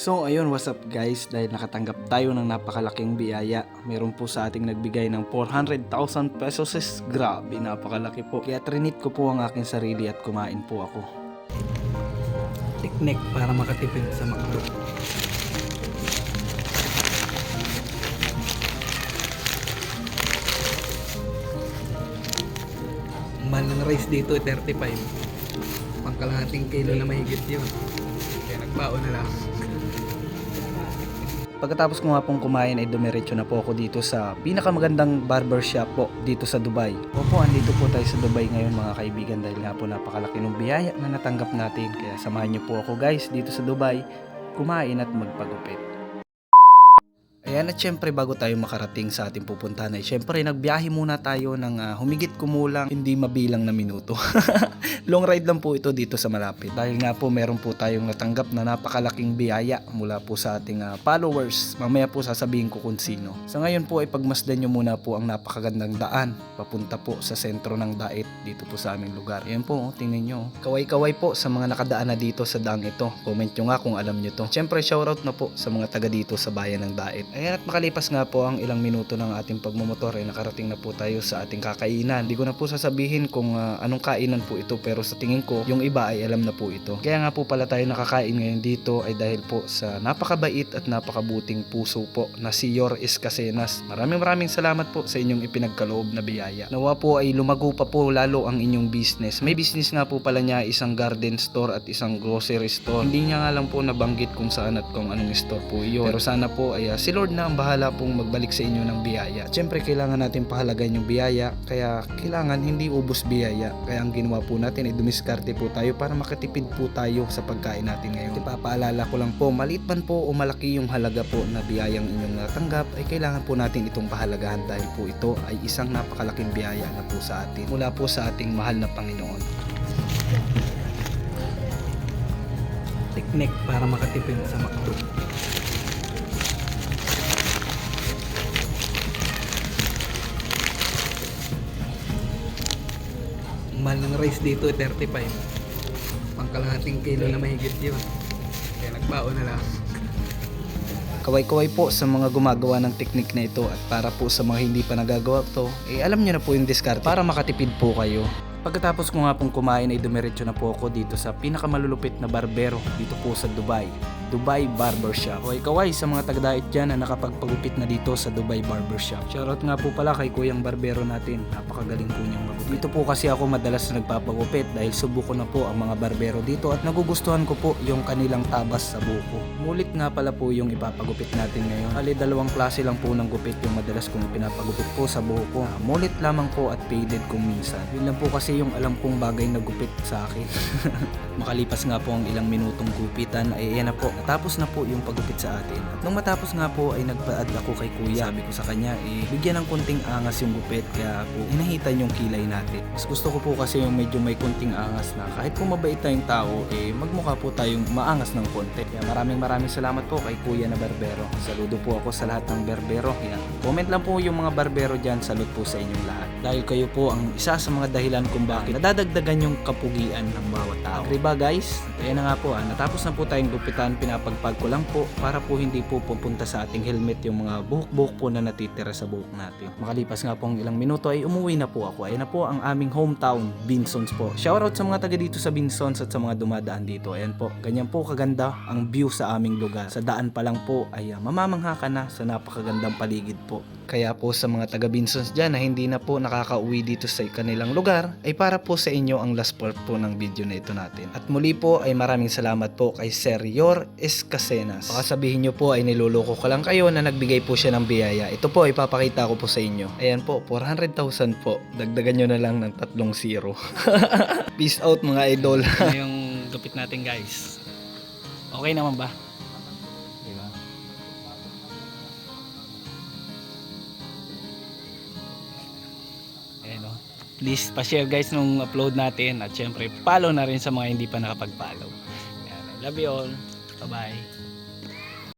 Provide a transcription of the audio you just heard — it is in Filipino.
So ayun, what's up guys? Dahil nakatanggap tayo ng napakalaking biyaya. Meron po sa ating nagbigay ng 400,000 pesos. Grabe, napakalaki po. Kaya trinit ko po ang aking sarili at kumain po ako. Teknik para makatipid sa McDo. Mahal ng rice dito ay 35. Pangkalahating kilo na mahigit yun. Kaya nagbaon na lang. Pagkatapos ko nga pong kumain ay dumiretso na po ako dito sa pinakamagandang barbershop po dito sa Dubai. Opo, andito po tayo sa Dubai ngayon mga kaibigan dahil nga po napakalaki ng biyaya na natanggap natin. Kaya samahan niyo po ako guys dito sa Dubai kumain at magpagupit. Ayan at syempre bago tayo makarating sa ating pupuntahan ay syempre nagbiyahe muna tayo ng ah, humigit kumulang hindi mabilang na minuto. Long ride lang po ito dito sa malapit. Dahil nga po meron po tayong natanggap na napakalaking biyaya mula po sa ating ah, followers. Mamaya po sasabihin ko kung sino. Sa ngayon po ay pagmasdan nyo muna po ang napakagandang daan papunta po sa sentro ng Dait dito po sa aming lugar. Ayan po, oh, tingnan nyo. Kaway-kaway po sa mga nakadaan na dito sa daang ito. Comment nyo nga kung alam nyo to. Siyempre shoutout na po sa mga taga dito sa bayan ng Dait. Ayan at makalipas nga po ang ilang minuto ng ating pagmumotor ay nakarating na po tayo sa ating kakainan. Hindi ko na po sasabihin kung ah, anong kainan po ito pero sa tingin ko yung iba ay alam na po ito. Kaya nga po pala tayo nakakain ngayon dito ay dahil po sa napakabait at napakabuting puso po na si Yor Escasenas. Maraming maraming salamat po sa inyong ipinagkaloob na biyaya. Nawa po ay lumago pa po lalo ang inyong business. May business nga po pala niya isang garden store at isang grocery store. Hindi niya nga lang po nabanggit kung saan at kung anong store po iyon. Pero sana po ay si Lord na ang bahala pong magbalik sa inyo ng biyaya. Siyempre kailangan natin pahalagahan yung biyaya kaya kailangan hindi ubos biyaya. Kaya ang ginawa po natin ay dumiskarte po tayo para makatipid po tayo sa pagkain natin ngayon. Ipapaalala ko lang po, maliit man po o malaki yung halaga po na biyayang inyong natanggap ay kailangan po natin itong pahalagahan dahil po ito ay isang napakalaking biyaya na po sa atin mula po sa ating mahal na Panginoon. Teknik para makatipid sa McDo. Mahal ng rice dito ay 35. Pangkalahating kilo na mahigit yun. Kaya nagbaon na lang. Kaway-kaway po sa mga gumagawa ng teknik na ito at para po sa mga hindi pa nagagawa to, eh alam nyo na po yung diskarte para makatipid po kayo. Pagkatapos ko nga pong kumain ay dumiretso na po ako dito sa pinakamalulupit na barbero dito po sa Dubai. Dubai Barbershop. Kaway kaway sa mga tagadait dyan na nakapagpagupit na dito sa Dubai Barbershop. Shoutout nga po pala kay Kuyang Barbero natin. Napakagaling po niyang magupit. Dito po kasi ako madalas na nagpapagupit dahil subuko na po ang mga barbero dito at nagugustuhan ko po yung kanilang tabas sa buko. Mulit nga pala po yung ipapagupit natin ngayon. Ali dalawang klase lang po ng gupit yung madalas kong pinapagupit po sa buko. Ah, mulit lamang po at faded kung minsan. Yun lang po kasi yung alam kong bagay na gupit sa akin. Makalipas nga po ang ilang minutong gupitan ay ayan na po. Natapos na po yung pagupit sa atin. At nung matapos nga po ay nagpa-add ako kay kuya. Sabi ko sa kanya eh bigyan ng konting angas yung gupit kaya po inahitan yung kilay natin. Mas gusto ko po kasi yung medyo may konting angas na kahit kung mabait tayong tao eh magmukha po tayong maangas ng konti. Kaya maraming maraming salamat po kay kuya na barbero. Saludo po ako sa lahat ng barbero. Kaya comment lang po yung mga barbero dyan. Salud po sa inyong lahat. Dahil kayo po ang isa sa mga dahilan kung bakit nadadagdagan yung kapugian ng bawat tao. Agree ba guys? At ayan na nga po, ah, natapos na po tayong gupitan, pinapagpag ko lang po para po hindi po pupunta sa ating helmet yung mga buhok-buhok po na natitira sa buhok natin. Makalipas nga po ang ilang minuto ay umuwi na po ako. Ayan na po ang aming hometown, Binsons po. Shoutout sa mga taga dito sa Binsons at sa mga dumadaan dito. Ayan po, ganyan po kaganda ang view sa aming lugar. Sa daan pa lang po ay ah, mamamangha ka na sa napakagandang paligid po. Kaya po sa mga taga Binsons dyan na hindi na po nakakauwi dito sa kanilang lugar, ay para po sa inyo ang last part po ng video na ito natin. At muli po ay maraming salamat po kay Sir Yor Escasenas. Baka sabihin nyo po ay niluloko ko lang kayo na nagbigay po siya ng biyaya. Ito po ipapakita ko po sa inyo. Ayan po, 400,000 po. Dagdagan nyo na lang ng tatlong zero. Peace out mga idol. Ano yung gupit natin guys? Okay naman ba? Diba? Ayan o. Please pa-share guys nung upload natin at syempre follow na rin sa mga hindi pa nakapag-follow. Love you all. 拜拜。